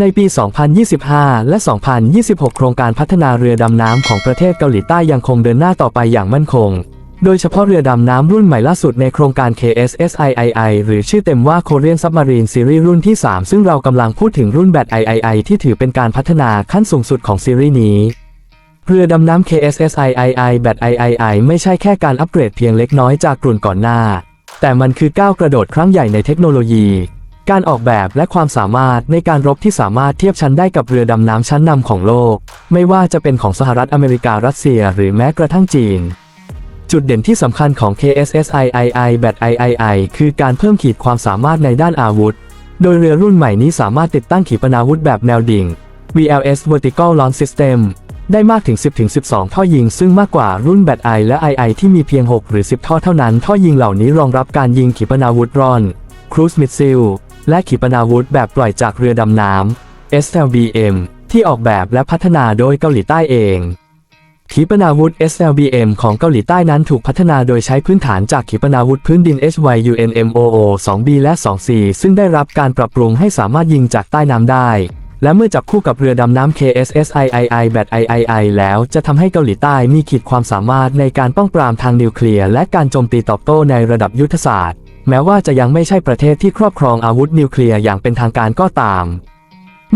ในปี 2025 และ 2026 โครงการพัฒนาเรือดำน้ำของประเทศเกาหลีใต้ยังคงเดินหน้าต่อไปอย่างมั่นคง โดยเฉพาะเรือดำน้ำรุ่นใหม่ล่าสุดในโครงการ KSSIII หรือชื่อเต็มว่า Korean Submarine Series รุ่นที่ 3 ซึ่งเรากำลังพูดถึงรุ่นแบต III ที่ถือเป็นการพัฒนาขั้นสูงสุดของซีรีส์นี้เรือดำน้ำ KSSIII แบต III ไม่ใช่แค่การอัปเกรดเพียงเล็กน้อยจากรุ่นก่อนหน้า แต่มันคือก้าวกระโดดครั้งใหญ่ในเทคโนโลยี การออกแบบและความสามารถในการรบที่สามารถเทียบชั้นได้กับเรือดำน้ำชั้นนำของโลก ไม่ว่าจะเป็นของสหรัฐอเมริการัสเซีย หรือแม้กระทั่งจีน จุดเด่นที่สำคัญของ KSSIII แบต III คือการเพิ่มขีดความสามารถในด้านอาวุธ โดยเรือรุ่นใหม่นี้สามารถติดตั้งขีปนาวุธแบบแนวดิ่ง VLS Vertical Launch System ได้มากถึง 10-12 ท่อยิง ซึ่งมากกว่ารุ่นแบต I และ II ที่มีเพียง 6 หรือ 10 ท่อเท่านั้น ท่อยิงเหล่านี้รองรับการยิงขีปนาวุธร่อน ครูซมิสซิล และขีปนาวุธแบบปล่อยจากเรือดำน้ำ SLBM ที่ออกแบบและพัฒนาโดยเกาหลีใต้เอง ขีปนาวุธ SLBM ของเกาหลีใต้นั้นถูกพัฒนาโดยใช้พื้นฐานจากขีปนาวุธพื้นดิน HYUNMOO 2B และ 2C ซึ่งได้รับการปรับปรุงให้สามารถยิงจากใต้น้ำได้และเมื่อจับคู่กับเรือดำน้ำ KSSIII แบต III แล้วจะทำให้เกาหลีใต้มีขีดความสามารถในการป้องปรามทางนิวเคลียร์และการโจมตีตอบโต้ในระดับยุทธศาสตร์ แม้ว่าจะยังไม่ใช่ประเทศที่ครอบครองอาวุธนิวเคลียร์อย่างเป็นทางการก็ตาม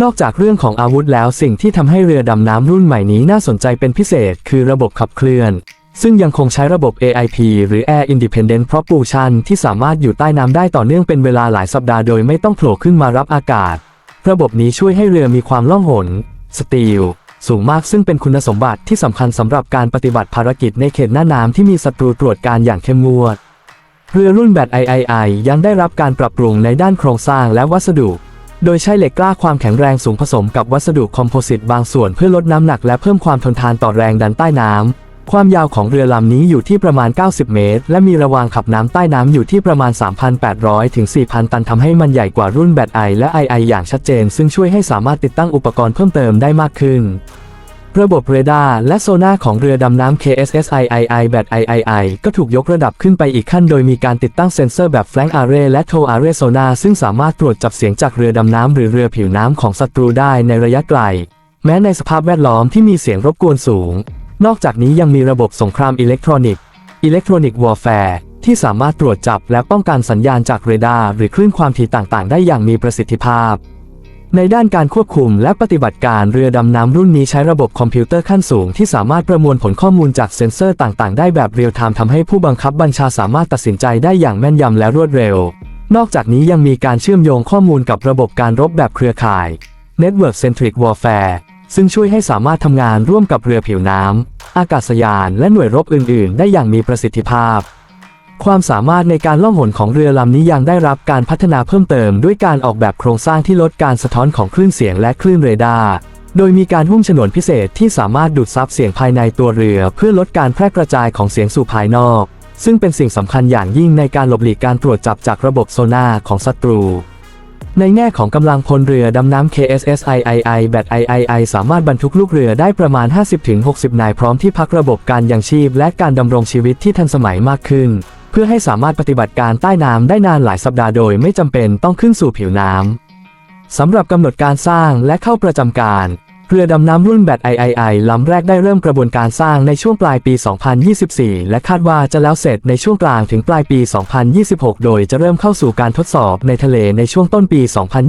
นอกจากเรื่องของอาวุธแล้วสิ่งที่ทำให้เรือดำน้ำรุ่นใหม่นี้น่าสนใจเป็นพิเศษ คือระบบขับเคลื่อน ซึ่งยังคงใช้ระบบ AIP หรือ Air Independent Propulsion ที่สามารถอยู่ใต้น้ำได้ต่อเนื่องเป็นเวลาหลายสัปดาห์โดยไม่ต้องโผล่ขึ้นมารับอากาศ ระบบนี้ช่วยให้เรือมีความล่องหนสตีลสูงมากซึ่งเป็นคุณสมบัติที่สำคัญสำหรับการปฏิบัติภารกิจในเขตหน้าน้ำที่มีศัตรูตรวจการอย่างเข้มงวด เรือรุ่นแบต III ยังได้รับการปรับปรุงในด้านโครงสร้างและวัสดุ โดยใช้เหล็กกล้าความแข็งแรงสูงผสมกับวัสดุคอมโพสิตบางส่วนเพื่อลดน้ำหนักและเพิ่มความทนทานต่อแรงดันใต้น้ำ ความยาวของเรือลำนี้อยู่ที่ประมาณ 90 เมตร และมีระวางขับน้ำใต้น้ำอยู่ที่ประมาณ 3,800 ถึง 4,000 ตันทำให้มันใหญ่กว่ารุ่นแบต I และ II อย่างชัดเจน ซึ่งช่วยให้สามารถติดตั้งอุปกรณ์เพิ่มเติมได้มากขึ้น ระบบเรดาร์และโซน่าของเรือดำน้ำ KSSIII แบต III ก็ถูกยกระดับขึ้นไปอีกขั้นโดยมีการติดตั้งเซ็นเซอร์แบบ Flank Array และ Tow Array Sonar ซึ่งสามารถตรวจจับเสียงจากเรือดำน้ำหรือเรือผิวน้ำของศัตรูได้ในระยะไกล แม้ในสภาพแวดล้อมที่มีเสียงรบกวนสูง นอกจากนี้ยังมีระบบสงครามอิเล็กทรอนิกส์อิเล็กทรอนิกส์วอร์แฟร์ที่สามารถตรวจจับและป้องกันสัญญาณจากเรดาร์หรือคลื่นความถี่ต่างๆ ได้อย่างมีประสิทธิภาพ ในด้านการควบคุมและปฏิบัติการเรือดำน้ำรุ่นนี้ใช้ระบบคอมพิวเตอร์ขั้นสูงที่สามารถประมวลผลข้อมูลจากเซ็นเซอร์ต่างๆ ได้แบบเรียลไทม์ทำให้ผู้บังคับบัญชาสามารถตัดสินใจได้อย่างแม่นยำและรวดเร็ว นอกจากนี้ยังมีการเชื่อมโยงข้อมูลกับระบบการรบแบบเครือข่าย Network Centric Warfare ซึ่งช่วยให้สามารถทำงานร่วมกับเรือผิวน้ำอากาศยานและหน่วยรบอื่น ๆ ได้อย่างมีประสิทธิภาพ ความสามารถในการล่องหนของเรือลำนี้ยังได้รับการพัฒนาเพิ่มเติม ด้วยการออกแบบโครงสร้างที่ลดการสะท้อนของคลื่นเสียงและคลื่นเรดาร์โดยมีการหุ้มฉนวนพิเศษที่สามารถดูดซับเสียงภายในตัวเรือ เพื่อลดการแพร่กระจายของเสียงสู่ภายนอก ซึ่งเป็นสิ่งสำคัญอย่างยิ่งในการหลบหลีกการตรวจจับจากระบบโซนาของศัตรู ในแง่ของกำลังพลเรือดำน้ำ KSSIII แบต III สามารถบรรทุกลูกเรือได้ประมาณ 50-60 นายพร้อมที่พักระบบการยังชีพและการดำรงชีวิตที่ทันสมัยมากขึ้น เพื่อให้สามารถปฏิบัติการใต้น้ำได้นานหลายสัปดาห์โดยไม่จำเป็นต้องขึ้นสู่ผิวน้ำสำหรับกำหนดการสร้างและเข้าประจำการเรือดำน้ำรุ่นแบต III ลำแรกได้เริ่มกระบวนการสร้างในช่วงปลายปี 2024 และคาดว่าจะแล้วเสร็จในช่วงกลางถึงปลายปี 2026 โดยจะเริ่มเข้าสู่การทดสอบในทะเลในช่วงต้นปี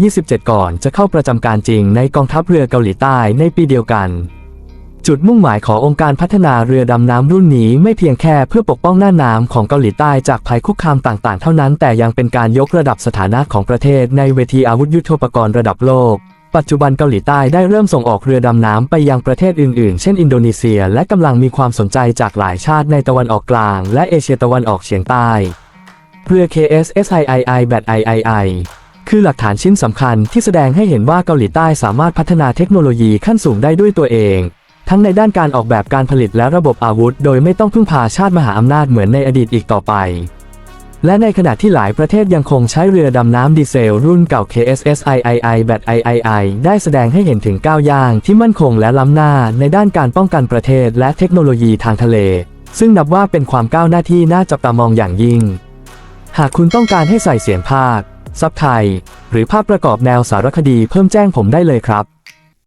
2027 ก่อนจะเข้าประจำการจริงในกองทัพเรือเกาหลีใต้ในปีเดียวกัน จุดมุ่งหมายขององค์การพัฒนาเรือดำน้ำรุ่นนี้ไม่เพียงแค่เพื่อปกป้องหน้าน้ำของเกาหลีใต้จากภัยคุกคามต่างๆ เท่านั้น แต่ยังเป็นการยกระดับสถานะของประเทศในเวทีอาวุธยุทโธปกรณ์ระดับโลก ปัจจุบันเกาหลีใต้ได้เริ่มส่งออกเรือดำน้ำไปยังประเทศอื่นๆ เช่นอินโดนีเซีย และกำลังมีความสนใจจากหลายชาติในตะวันออกกลาง และเอเชียตะวันออกเฉียงใต้ เรือ KSSIII แบต III คือหลักฐานชิ้นสำคัญที่แสดงให้เห็นว่าเกาหลีใต้สามารถพัฒนาเทคโนโลยีขั้นสูงได้ด้วยตัวเอง ทั้งในด้านการออกแบบการผลิตและระบบอาวุธ โดยไม่ต้องพึ่งพาชาติมหาอำนาจเหมือนในอดีตอีกต่อไป และในขณะที่หลายประเทศยังคงใช้เรือดำน้ำดีเซล รุ่นเก่า KSSIII แบต III ได้แสดงให้เห็นถึงก้าวย่างที่มั่นคงและล้ำหน้าในด้านการป้องกันประเทศและเทคโนโลยีทางทะเล ซึ่งนับว่าเป็นความก้าวหน้าที่น่าจับตามองอย่างยิ่ง หากคุณต้องการให้ใส่เสียงภาคซับไทย หรือภาพประกอบแนวสารคดีเพิ่มแจ้งผมได้เลยครับ